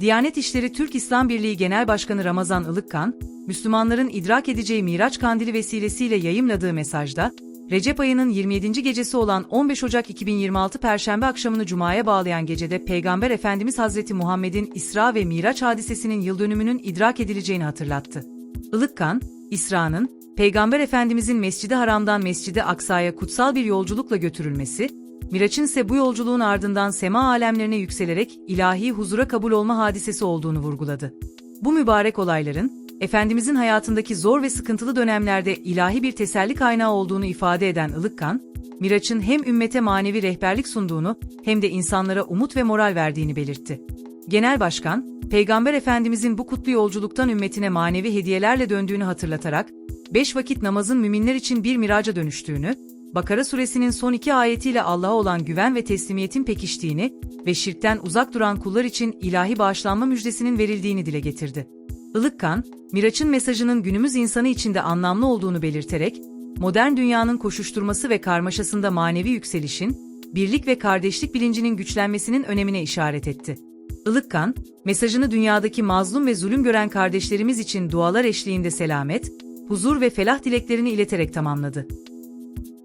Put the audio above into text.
Diyanet İşleri Türk İslam Birliği Genel Başkanı Ramazan Ilıkkan, Müslümanların idrak edeceği Miraç Kandili vesilesiyle yayımladığı mesajda, Recep ayının 27. gecesi olan 15 Ocak 2026 Perşembe akşamını Cuma'ya bağlayan gecede Peygamber Efendimiz Hazreti Muhammed'in İsra ve Miraç hadisesinin yıldönümünün idrak edileceğini hatırlattı. Ilıkkan, İsra'nın, Peygamber Efendimizin Mescid-i Haram'dan Mescid-i Aksa'ya kutsal bir yolculukla götürülmesi, Miraç'ın ise bu yolculuğun ardından sema alemlerine yükselerek ilahi huzura kabul olma hadisesi olduğunu vurguladı. Bu mübarek olayların, Efendimizin hayatındaki zor ve sıkıntılı dönemlerde ilahi bir teselli kaynağı olduğunu ifade eden Ilıkkan, Miraç'ın hem ümmete manevi rehberlik sunduğunu hem de insanlara umut ve moral verdiğini belirtti. Genel Başkan, Peygamber Efendimizin bu kutlu yolculuktan ümmetine manevi hediyelerle döndüğünü hatırlatarak, beş vakit namazın müminler için bir miraca dönüştüğünü, Bakara suresinin son iki ayetiyle Allah'a olan güven ve teslimiyetin pekiştiğini ve şirkten uzak duran kullar için ilahi bağışlanma müjdesinin verildiğini dile getirdi. Ilıkkan, Miraç'ın mesajının günümüz insanı için de anlamlı olduğunu belirterek, modern dünyanın koşuşturması ve karmaşasında manevi yükselişin, birlik ve kardeşlik bilincinin güçlenmesinin önemine işaret etti. Ilıkkan, mesajını dünyadaki mazlum ve zulüm gören kardeşlerimiz için dualar eşliğinde selamet, huzur ve felah dileklerini ileterek tamamladı.